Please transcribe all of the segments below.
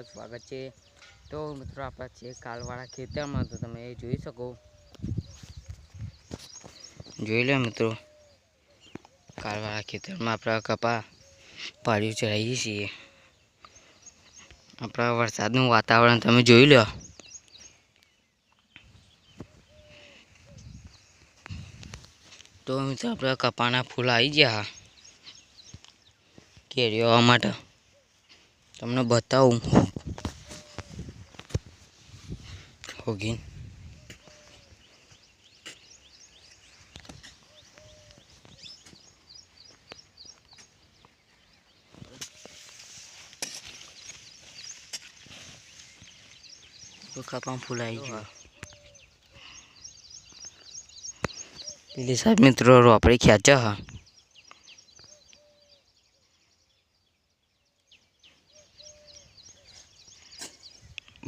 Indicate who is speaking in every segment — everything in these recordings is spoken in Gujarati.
Speaker 1: તમારું સ્વાગત છે. તો મિત્રો, આપણા છે કાલવાળા ખેતરમાં, તો તમે એ જોઈ શકો. જોઈ લો મિત્રો, કાલવાળા ખેતરમાં આપણા કપા પાડ્યું ચડાવીએ છીએ. આપણા વરસાદનું વાતાવરણ તમે જોઈ લો. તો મિત્રો, આપણા કપાના ફૂલ આવી ગયા. કેરીઓ માટે. તમને બતાવું હોગીન કપા ફૂલ આવી ગયું પેલી સાહેબ મિત્રો રોપડી ખેંચે હા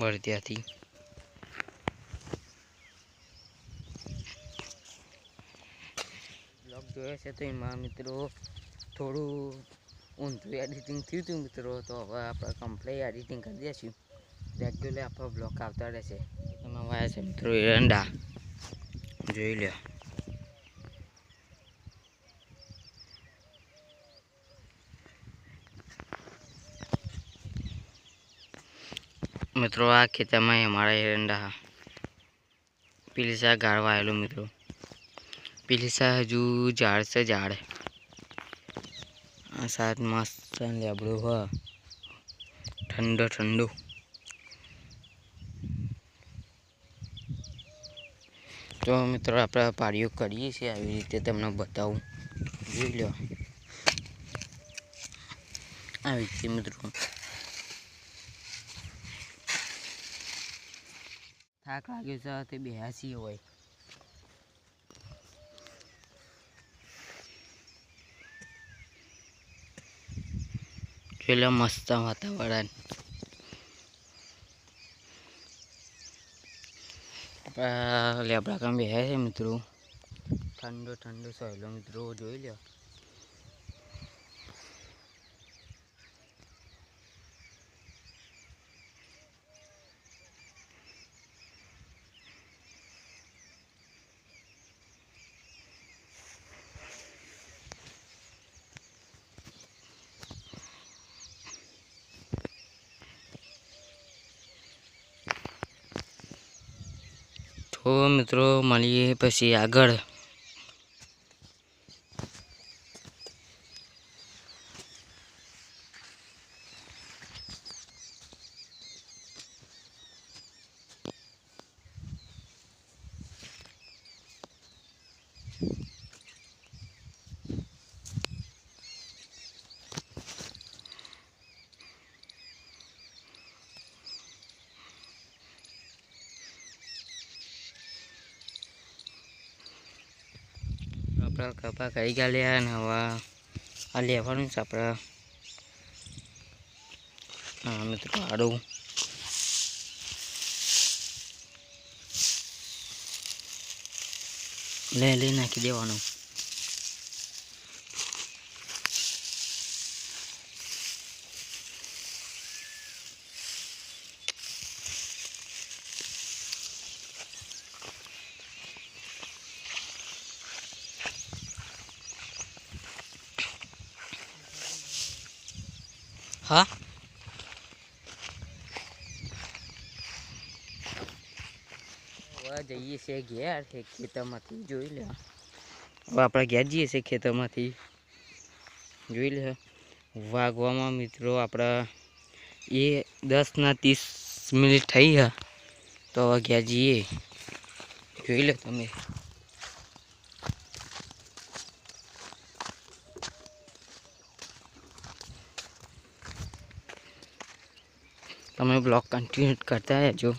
Speaker 1: બળદિયાથી બ્લોગ જોયો છે તો એમાં મિત્રો થોડું ઊંધું એડિટિંગ થયું હતું મિત્રો, તો હવે આપણે કમ્પ્લેટ એડિટિંગ કરી દઈશું. રેગ્યુલર આપણો બ્લોક આવતા રહેશે. એમાં વાયા છે મિત્રો એરંડા જોઈ લો મિત્રો, આ ખેતરમાં અમારા એરંડા પીલીસા ગાળવા આવેલો મિત્રો. પીલીસા હજુ ઝાડ છે ઝાડ. આ સાત મસ્ત લેબડું હ. ઠંડો ઠંડો. તો મિત્રો, આપણે પાડીઓ કરીએ છીએ આવી રીતે તમને બતાવું. જોઈ લો. આવી રીતે મિત્રો. થાક લાગ્યો છે, તે બેસી હોય. પેલા મસ્ત વાતાવરણ. લેબડા કામ બેહ્યા છે મિત્રો. ઠંડો ઠંડો સહેલો મિત્રો, જોઈ લો તો મિત્રો મળીએ પછી આગળ. આપણે કપા કરી ગયા અને હવે આ લેવાનું છે આપણે. હા, મિત્રો, આડું. લે લઈ નાખી દેવાનું. હા? હવે જઈએ છીએ ઘેર છે ખેતરમાંથી જોઈ લે. હવે આપણે ઘેર જઈએ છીએ ખેતરમાંથી. જોઈ લે. વાગવામાં મિત્રો આપણા એ દસના ત્રીસ મિનિટ થઈ હા તો હવે ઘેર જઈએ. જોઈ લો તમે. તમે બ્લોગ કન્ટિન્યુ કરતા રહેજો.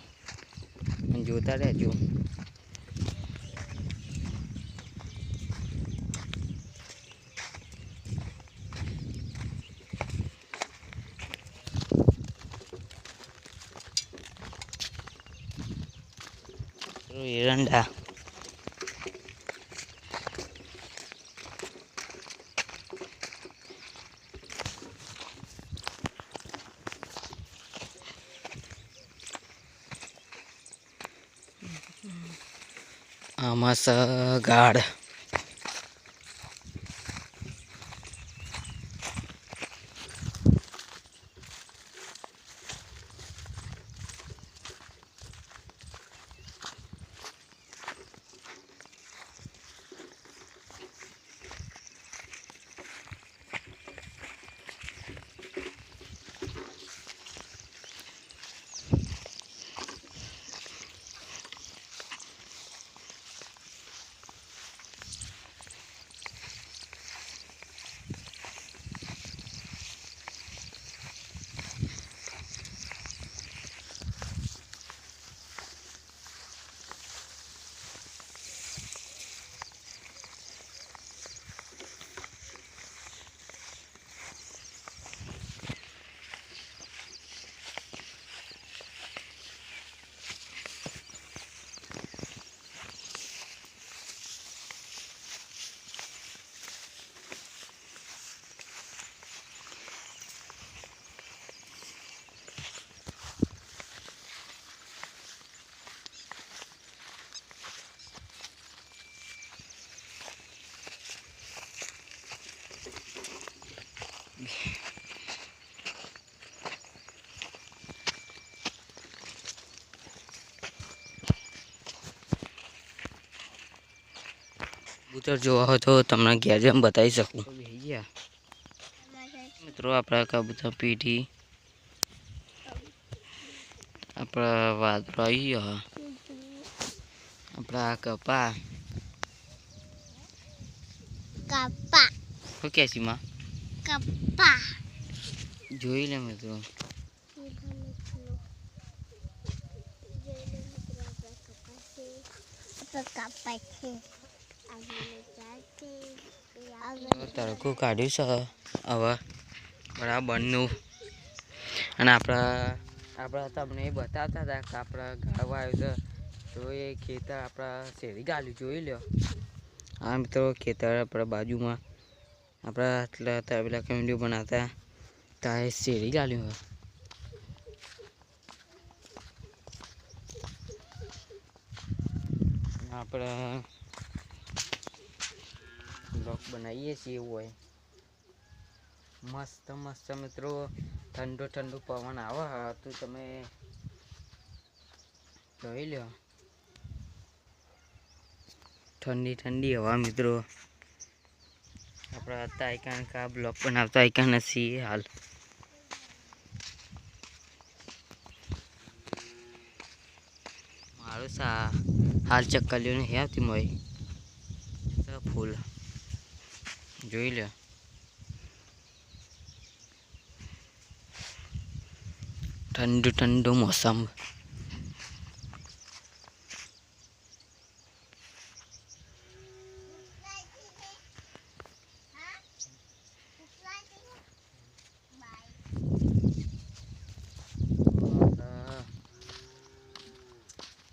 Speaker 1: જોતા રહેજો. એરંડા आमासा गाड કબૂતર જોવા હોય તો તમને ઘેર જેમ બતાવી શકું. મિત્રો આપણા કબૂતર પીઢી. આપણા વાદળો આવી ગયો. આપણા કપા.
Speaker 2: કપા.
Speaker 1: શું કે છે માં?
Speaker 2: કપા.
Speaker 1: જોઈ લે મિત્રો.
Speaker 2: કપા છે.
Speaker 1: તડકું કાઢ્યું છે હવે? બરાબરનું અને આપણા આપણા તમને બતાવતા હતા કે આપણા ગાળવા આવ્યું છે તો એ ખેતર આપણા શેરી ગાળ્યું, જોઈ લો આ મિત્રો, ખેતર આપણા બાજુમાં. આપણા આટલા તબેલા કમ્યુનિટી બનાવતા ત્યાં એ શેરી ગાળ્યું આપણે બ્લોક બનાવીએ છીએ એવું હોય. મસ્ત મસ્ત મિત્રો. ઠંડો ઠંડો પવન આવે તો તમે જોઈ લો ઠંડી ઠંડી હવા મિત્રો. આપણે હતા કારણ કા બ્લોક બનાવતા આઈકા નથી હાલ. મારું સા હાલ ચક્કલીઓ નહીં આવતી મોય? ફૂલ. જોઈ લે ઠંડુ ઠંડુ મોસમ.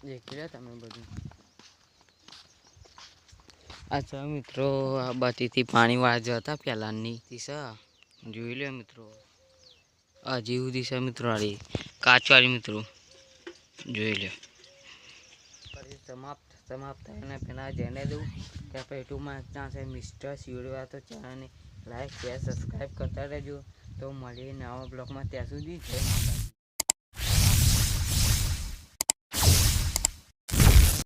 Speaker 1: દેખી લો તમે બધું. અચ્છા, મિત્રો, આ બાટીથી પાણી વાળા જતા પહેલાંની દિશા જોઈ લો મિત્રો. આ જેવું દિશા મિત્રો આરી કાચવાળી મિત્રો. જોઈ લો સમાપ્ત સમાપ્ત થઈને પહેલાં જેને દઉં ત્યાં પછી ટુમાં ત્યાં છે મિસ્ટર શિવડવા તો ચેનલને લાઈક, શેર, સબસ્ક્રાઈબ કરતા રહેજો. તો મળીએ નવા બ્લોગમાં ત્યાં સુધી. જય